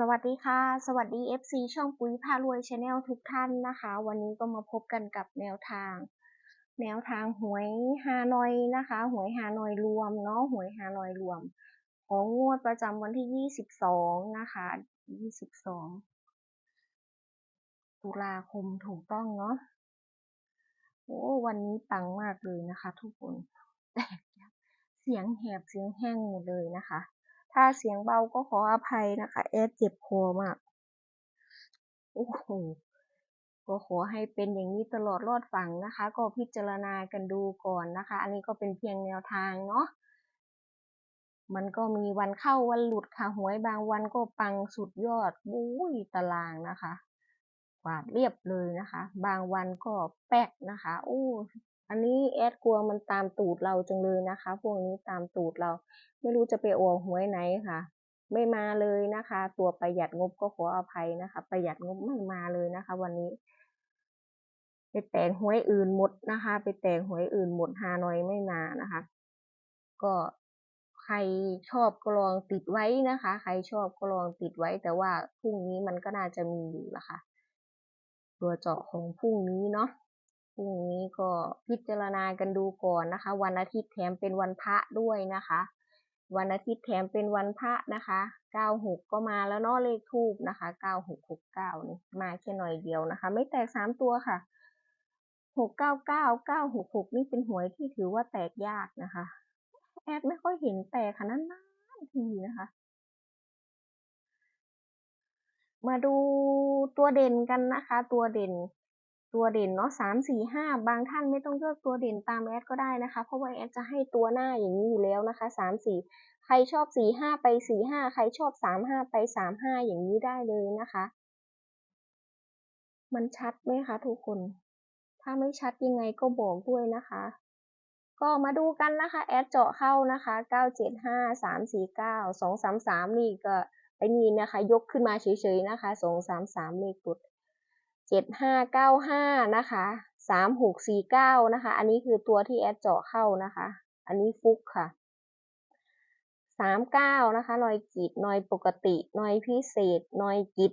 สวัสดีค่ะ สวัสดี FC ช่องปุ๋ยพารวยชาแนลทุกท่านนะคะ วันนี้ก็มาพบกันกับแนวทาง แนวทางหวยฮานอยนะคะ หวยฮานอยรวมเนาะหวยฮานอยรวม ของงวดประจำวันที่ 22 นะคะ 22 ตุลาคมถูกต้องเนาะโอ้วันนี้ปังมากเลยนะคะ ทุกคนแตกเสียงแหบเสียงแห้งหมดเลยนะคะ ถ้าเสียงเบาก็ขออภัยนะคะ แอดเจ็บคอมาก โอ้โห ก็ขอให้เป็นอย่างนี้ตลอดรอดฝั่งนะคะ ก็พิจารณากันดูก่อนนะคะ อันนี้ก็เป็นเพียงแนวทางเนาะ มันก็มีวันเข้าวันหลุดค่ะ หวยบางวันก็ปังสุดยอดบุ้ยตารางนะคะกวาดเรียบเลยนะคะ บางวันก็แป๊กนะคะ โอ้ อันนี้แอดกลัวมันตามตูดเราจังเลยนะคะ พวกนี้ตามตูดเรา ไม่รู้จะไปออกหวยไหนค่ะ ไม่มาเลยนะคะ ตัวประหยัดงบก็ขออภัยนะคะ ประหยัดงบไม่มาเลยนะคะ วันนี้ ไปแต่งหวยอื่นหมดนะคะ ไปแต่งหวยอื่นหมดฮานอยไม่มานะคะ ก็ใครชอบก็ลองติดไว้นะคะ ใครชอบก็ลองติดไว้ แต่ว่าพรุ่งนี้มันก็น่าจะมีอยู่ละค่ะ ตัวเจาะของพรุ่งนี้เนาะ พรุ่งนี้ก็พิจารณากันดูก่อนนะคะ วันอาทิตย์แถมเป็นวันพระด้วยนะคะ วันอาทิตย์แถมเป็นวันพระนะคะ96ก็มาแล้วเนาะเลขทูบนะคะ9669นี่มาแค่หน่อยเดียวนะคะ ไม่แตก3ตัวค่ะ699 966นี่เป็นหวยที่ถือว่าแตกยากนะคะแอดไม่ค่อยเห็นแตกค่ะนานทีนะคะ มาดูตัวเด่นกันนะคะ ตัวเด่น ตัวเด่นเนาะสามสี่ห้าบางท่านไม่ต้องเลือกตัวเด่นตามแอดก็ได้นะคะ เพราะว่าแอดจะให้ตัวหน้าอย่างนี้อยู่แล้วนะคะสามสี่ใครชอบสี่ห้าไปสี่ห้าใครชอบสามห้าไปสามห้าอย่างนี้ได้เลยนะคะ มันชัดไหมคะทุกคน ถ้าไม่ชัดยังไงก็บอกด้วยนะคะ ก็มาดูกันนะคะ แอดเจาะเข้านะคะเก้าเจ็ดห้าสามสี่เก้าสองสามสามนี่ก็ไอ้นี่นะคะ ยกขึ้นมาเฉยๆนะคะสองสามสามเลขตุด เจ็ดห้าเก้าห้านะคะสามหกสี่เก้านะคะ อันนี้คือตัวที่แอดเจาะเข้านะคะ อันนี้ฟุกค่ะสามเก้านะคะนอยกิดนอยปกตินอยพิเศษนอยกิด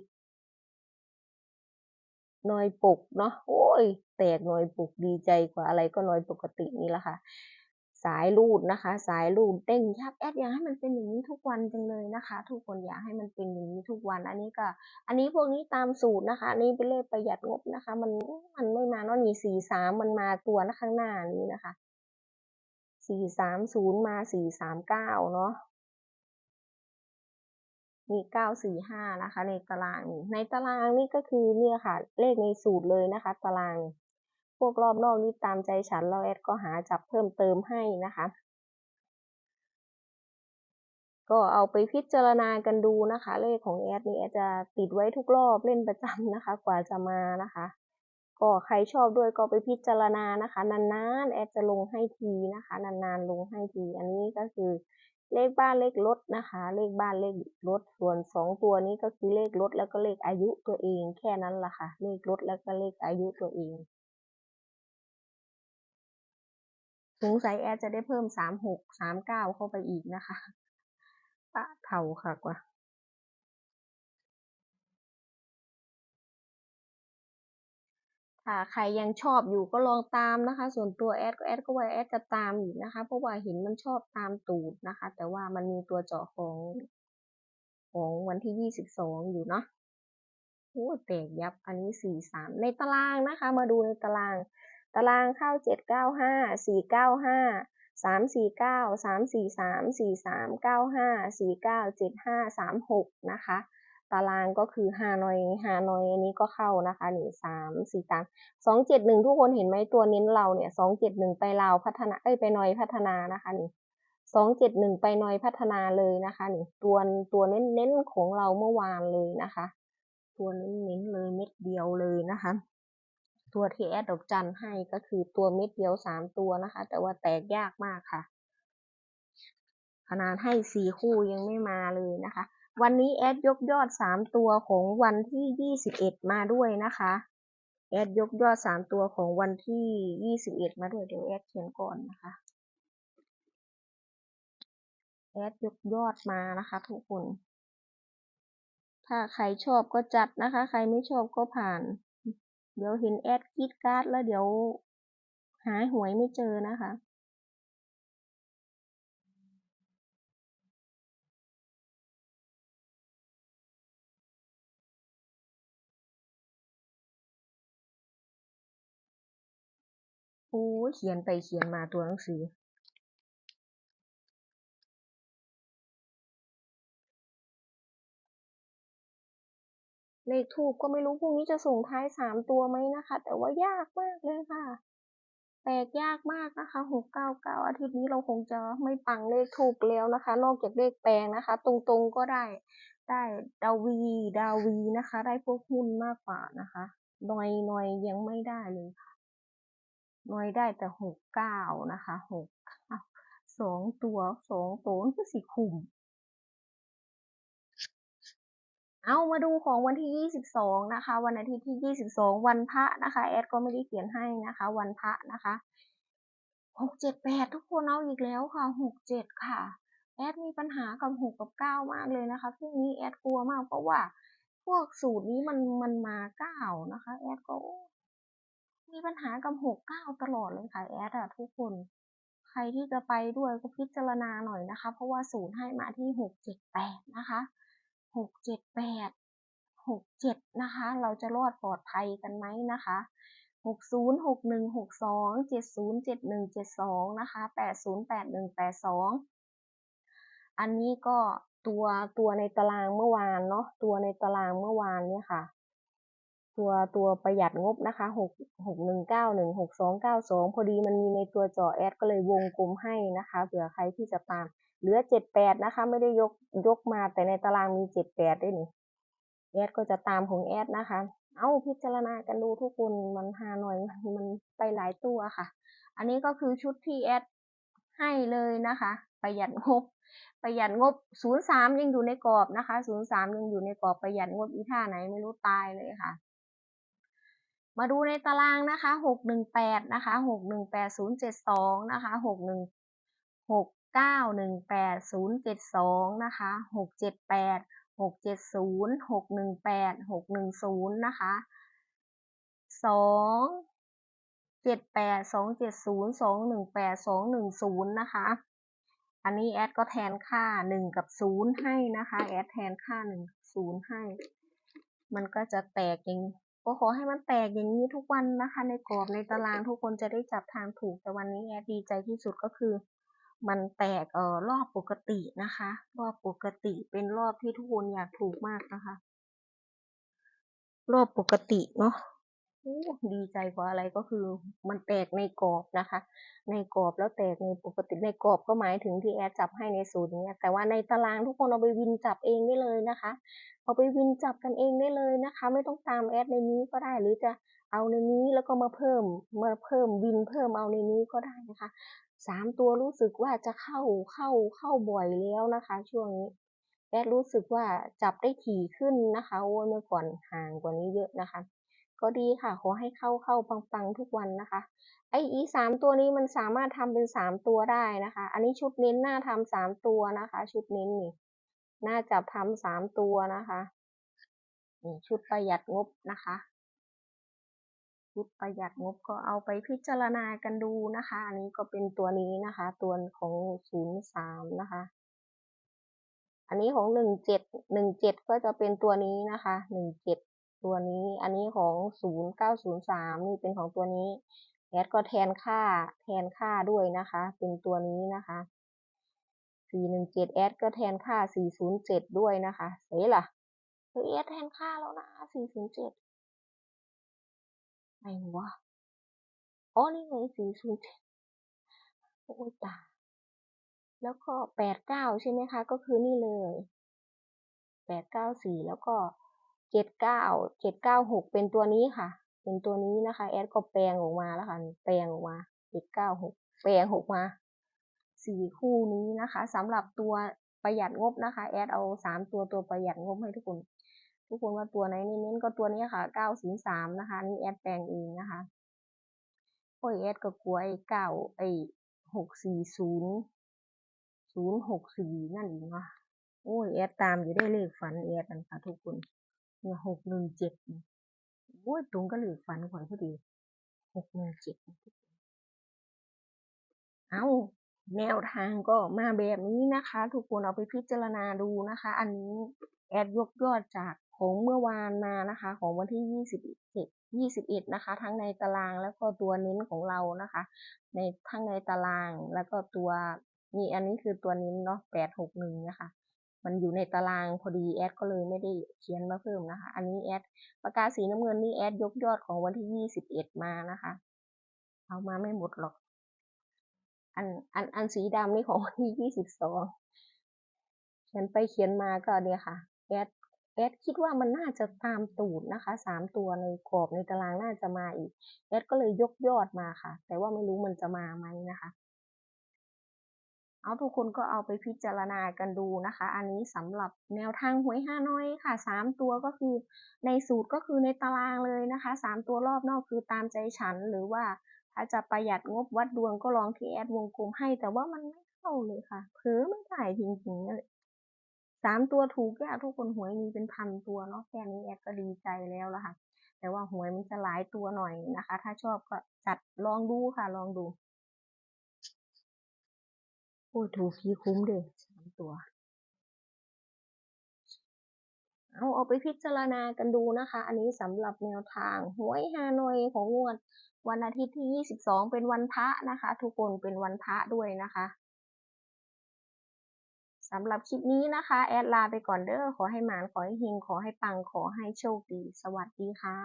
นอยปกเนาะโอ้ย แตกนอยปกดีใจกว่าอะไรก็นอยปกตินี่แหละค่ะ สายรูดนะคะ สายรูดเต้งยับแอดอยากให้มันเป็นอย่างนี้ทุกวันจังเลยนะคะ ทุกคนอยากให้มันเป็นอย่างนี้ทุกวัน อันนี้ก็ อันนี้พวกนี้ตามสูตรนะคะ อันนี้เป็นเลขประหยัดงบนะคะ มันมันไม่มาเนาะนี่สี่สามมันมาตัวนะข้างหน้านี้นะคะสี่สามศูนย์มาสี่สามเก้าเนาะมีเก้าสี่ห้านะคะ ในตารางในตารางนี่ก็คือเนี่ยค่ะ เลขในสูตรเลยนะคะ ตาราง วกรอบนอกนี่ตามใจฉันเราแอดก็หาจับเพิ่มเติมให้นะคะ ก็เอาไปพิจารณากันดูนะคะ เลขของแอดนี่แอดจะติดไว้ทุกรอบเล่นประจำนะคะ กว่าจะมานะคะ ก็ใครชอบด้วยก็ไปพิจารณานะคะ นานๆแอดจะลงให้ทีนะคะ นานๆลงให้ที อันนี้ก็คือเลขบ้านเลขรถนะคะ เลขบ้านเลขรถส่วนสองตัวนี้ก็คือเลขรถแล้วก็เลขอายุตัวเองแค่นั้นละค่ะ เลขรถแล้วก็เลขอายุตัวเอง สงสัยแอดจะได้เพิ่มสามหกสามเก้าเข้าไปอีกนะคะปะเท่าค่ะกว่าถ้าใครยังชอบอยู่ก็ลองตามนะคะ ส่วนตัวแอดก็แอดก็ว่าแอดจะตามอยู่นะคะ เพราะว่าเห็นมันชอบตามตูดนะคะ แต่ว่ามันมีตัวเจาะของของวันที่ยี่สิบสองอยู่เนาะโอ้แตกยับอันนี้สี่สามในตารางนะคะ มาดูในตาราง ตารางเข้าเจ็ดเก้าห้าสี่เก้าห้าสามสี่เก้าสามสี่สามสี่สามเก้าห้าสี่เก้าเจ็ดห้าสามหกนะคะ ตารางก็คือฮานอยฮานอยอันนี้ก็เข้านะคะหนี่งสามสี่สามสองเจ็ดหนึ่งทุกคนเห็นไหมตัวเน้นเราเนี่ยสองเจ็ดหนึ่งไปลาวพัฒนาเอ้ยไปนอยพัฒนานะคะนี่สองเจ็ดหนึ่งไปนอยพัฒนาเลยนะคะนี่ตัวตัวเน้นเน้นของเราเมื่อวานเลยนะคะ ตัวเน้นเน้นเลยเม็ดเดียวเลยนะคะ ตัวที่แอดดอกจันให้ก็คือตัวเม็ดเดียวสามตัวนะคะ แต่ว่าแตกยากมากค่ะ ขนาดให้สี่คู่ยังไม่มาเลยนะคะ วันนี้แอดยกยอดสามตัวของวันที่ยี่สิบเอ็ดมาด้วยนะคะ แอดยกยอดสามตัวของวันที่ยี่สิบเอ็ดมาด้วยเดี๋ยวแอดเขียนก่อนนะคะ แอดยกยอดมานะคะทุกคน ถ้ถ้าใครชอบก็จัดนะคะ ใครไม่ชอบก็ผ่าน เดี๋ยวเห็นแอดกรีดการ์ดแล้วเดี๋ยวหาหวยไม่เจอนะคะ โอ้เขียนไปเขียนมาตัวหนังสือ เลขทูบก็ไม่รู้พรุ่งนี้จะส่งท้ายสามตัวไหมนะคะ แต่ว่ายากมากเลยค่ะ แปลกยากมากนะคะหกเก้าเก้าอาทิตย์นี้เราคงจะไม่ปังเลขทูบแล้วนะคะ นอกจากเลขแปลงนะคะ ตรงๆก็ได้ ได้ดาวีดาวีนะคะ ได้พวกหุ้นมากกว่านะคะหน่อยหน่อยยังไม่ได้เลยค่ะหน่อยได้แต่หกเก้านะคะหกสองตัวสองตัวมันก็สิคุม เอามาดูของวันที่ 22 นะคะ วันอาทิตย์ที่ 22 วันพระนะคะ แอดก็ไม่ได้เขียนให้นะคะ วันพระนะคะ678 ทุกคนเอาอีกแล้วค่ะ 67 ค่ะ แอดมีปัญหากับ 6 กับ 9 มากเลยนะคะพรุ่งนี้แอดกลัวมากเพราะว่า พวกสูตรนี้มันมันมา 9 นะคะ แอดก็มีปัญหากับ 6 9 ตลอดเลยค่ะ แอดอะทุกคน ใครที่จะไปด้วยก็พิจารณาหน่อยนะคะ เพราะว่าสูตรให้มาที่ 678 นะคะ หกเจ็ดแปดหกเจ็ดนะคะ เราจะรอดปลอดภัยกันไหมนะคะหกศูนย์หกหนึ่งหกสองเจ็ดศูนย์เจ็ดหนึ่งเจ็ดสองนะคะแปดศูนย์แปดหนึ่งแปดสองอันนี้ก็ตัวตัวในตารางเมื่อวานเนาะตัวในตารางเมื่อวานเนี่ยค่ะ ตัวตัวประหยัดงบนะคะหกหกหนึ่งเก้าหนึ่งหกสองเก้าสองพอดีมันมีในตัวจอแอดก็เลยวงกลมให้นะคะเผื่อใครที่จะตามเหลือเจ็ดแปดนะคะ ไม่ได้ยกยกมาแต่ในตารางมีเจ็ดแปดด้วยนี่แอดก็จะตามของแอดนะคะ เอาพิจารณากันดูทุกคนมันหาหน่อยมันมันไปหลายตัวค่ะ อันนี้ก็คือชุดที่แอดให้เลยนะคะ ประหยัดงบประหยัดงบศูนย์สามยังอยู่ในกรอบนะคะศูนย์สามยังอยู่ในกรอบประหยัดงบอีท่าไหนไม่รู้ตายเลยค่ะ มาดูในตารางนะคะหกหนึ่งแปดนะคะหกหนึ่งแปดศูนย์เจ็ดสองนะคะหกหนึ่งหกเก้าหนึ่งแปดศูนย์เจ็ดสองนะคะหกเจ็ดแปดหกเจ็ดศูนย์หกหนึ่งแปดหกหนึ่งศูนย์นะคะสองเจ็ดแปดสองเจ็ดศูนย์สองหนึ่งแปดสองหนึ่งศูนย์นะคะ อันนี้แอดก็แทนค่าหนึ่งกับศูนย์ให้นะคะ แอดแทนค่าหนึ่งศูนย์ให้ มันก็จะแตกอย่าง ก็ขอให้มันแตกอย่างนี้ทุกวันนะคะ ในกรอบในตารางทุกคนจะได้จับทางถูกแต่วันนี้แอดดีใจที่สุดก็คือ มันแตกเอ่อรอบปกตินะคะ รอบปกติเป็นรอบที่ทุกคนอยากถูกมากนะคะ รอบปกติเนาะ ดีใจกว่าอะไรก็คือมันแตกในกรอบนะคะ ในกรอบแล้วแตกในปกติในกรอบก็หมายถึงที่แอดจับให้ในสูตรนี้แต่ว่าในตารางทุกคนเอาไปวินจับเองได้เลยนะคะเอาไปวินจับกันเองได้เลยนะคะ ไม่ต้องตามแอดในนี้ก็ได้หรือจะเอาในนี้แล้วก็มาเพิ่มมาเพิ่มวินเพิ่มเอาในนี้ก็ได้นะคะสามตัวรู้สึกว่าจะเข้าเข้าเข้าบ่อยแล้วนะคะ ช่วงนี้แอดรู้สึกว่าจับได้ถี่ขึ้นนะคะโอ้เมื่อก่อนห่างกว่านี้เยอะนะคะ ก็ดีค่ะ ขอให้เข้าเข้าปังๆทุกวันนะคะ ไออีสามตัวนี้มันสามารถทำเป็นสามตัวได้นะคะ อันนี้ชุดเน้นหน้าทำสามตัวนะคะ ชุดเน้นนี่น่าจะทำสามตัวนะคะนี่ชุดประหยัดงบนะคะชุดประหยัดงบก็เอาไปพิจารณากันดูนะคะ อันนี้ก็เป็นตัวนี้นะคะ ตัวของศูนย์สามนะคะ อันนี้ของหนึ่งเจ็ดหนึ่งเจ็ดก็จะเป็นตัวนี้นะคะหนึ่งเจ็ด ตัวนี้ อันนี้ของศูนย์เก้าศูนย์สามนี่เป็นของตัวนี้ แอดก็แทนค่าแทนค่าด้วยนะคะ เป็นตัวนี้นะคะสี่หนึ่งเจ็ดแอดก็แทนค่าสี่ศูนย์เจ็ดด้วยนะคะเฮ้ยล่ะเฮ้ยแอดแทนค่าแล้วนะสี่ศูนย์เจ็ดไหนวะอ๋อนี่ไงสี่ศูนย์เจ็ดโอ้ยตาแล้วก็แปดเก้าใช่ไหมคะ ก็คือนี่เลยแปดเก้าสี่แล้วก็ เจ็ดเก้าเจ็ดเก้าหกเป็นตัวนี้ค่ะ เป็นตัวนี้นะคะ แอดก็แปลงออกมาแล้วค่ะ แปลงออกมาเจ็ดเก้าหกแปลงออกมาสี่คู่นี้นะคะสำหรับตัวประหยัดงบนะคะ แอดเอาสามตัวตัวประหยัดงบให้ทุกคนทุกคนว่าตัวไหนเน้นก็ตัวนี้ค่ะเก้าศูนย์สามนะคะ นี่แอดแปลงเองนะคะโอ้ยแอดก็กลัวไอ้เก้าไอ้หกสี่ศูนย์ศูนย์หกสี่นั่นเองว่ะโอ้ยแอดตามอยู่ได้เลขฝันแอดนั่นค่ะทุกคน เนี่ยหกหนึ่งเจ็ดโอ้ยตรงก็เลขฝันข่อยพอดีหกหนึ่งเจ็ดเอาแนวทางก็มาแบบนี้นะคะ ทุกคนเอาไปพิจารณาดูนะคะ อันนี้แอดยกยอดจากของเมื่อวานมานะคะ ของวันที่ยี่สิบเจ็ดยี่สิบเอ็ดนะคะ ทั้งในตารางแล้วก็ตัวเน้นของเรานะคะ ในทั้งในตารางแล้วก็ตัวนี่อันนี้คือตัวเน้นเนาะแปดหกหนึ่งนะคะ มันอยู่ในตารางพอดีแอดก็เลยไม่ได้เขียนมาเพิ่มนะคะ อันนี้แอดปากกาสีน้ำเงินนี่แอดยกยอดของวันที่ยี่สิบเอ็ดมานะคะ เอามาไม่หมดหรอก อันอันอันสีดำนี่ของวันที่ยี่สิบสองเขียนไปเขียนมาก็เนี่ยค่ะแอดแอดคิดว่ามันน่าจะตามตูดนะคะสามตัวในกรอบในตารางน่าจะมาอีกแอดก็เลยยกยอดมาค่ะ แต่ว่าไม่รู้มันจะมาไหมนะคะ เอาทุกคนก็เอาไปพิจารณากันดูนะคะ อันนี้สำหรับแนวทางหวยห้าน้อยค่ะสามตัวก็คือในสูตรก็คือในตารางเลยนะคะสามตัวรอบนอกคือตามใจฉัน หรือว่าถ้าจะประหยัดงบวัดดวงก็ลองที่แอดวงกลมให้ แต่ว่ามันไม่เข้าเลยค่ะเผลอไม่ได้จริงๆเลยสามตัวถูกแก่ทุกคนหวยมีเป็นพันตัวเนาะแค่นี้แอดก็ดีใจแล้วละค่ะ แต่ว่าหวยมันจะหลายตัวหน่อยนะคะ ถ้าชอบก็จัดลองดูค่ะลองดู โอ้ถูกพีคุ้มเด้สามตัว เอาเอาไปพิจารณากันดูนะคะ อันนี้สำหรับแนวทางหวยฮานอยของงวด วันอาทิตย์ที่ 22 เป็นวันพระนะคะ ทุกคนเป็นวันพระด้วยนะคะสำหรับคลิปนี้นะคะ แอดลาไปก่อนเด้อขอให้หมานขอให้เฮงขอให้ปังขอให้โชคดี สวัสดีค่ะ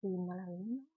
ทีมอะไรเนี่ย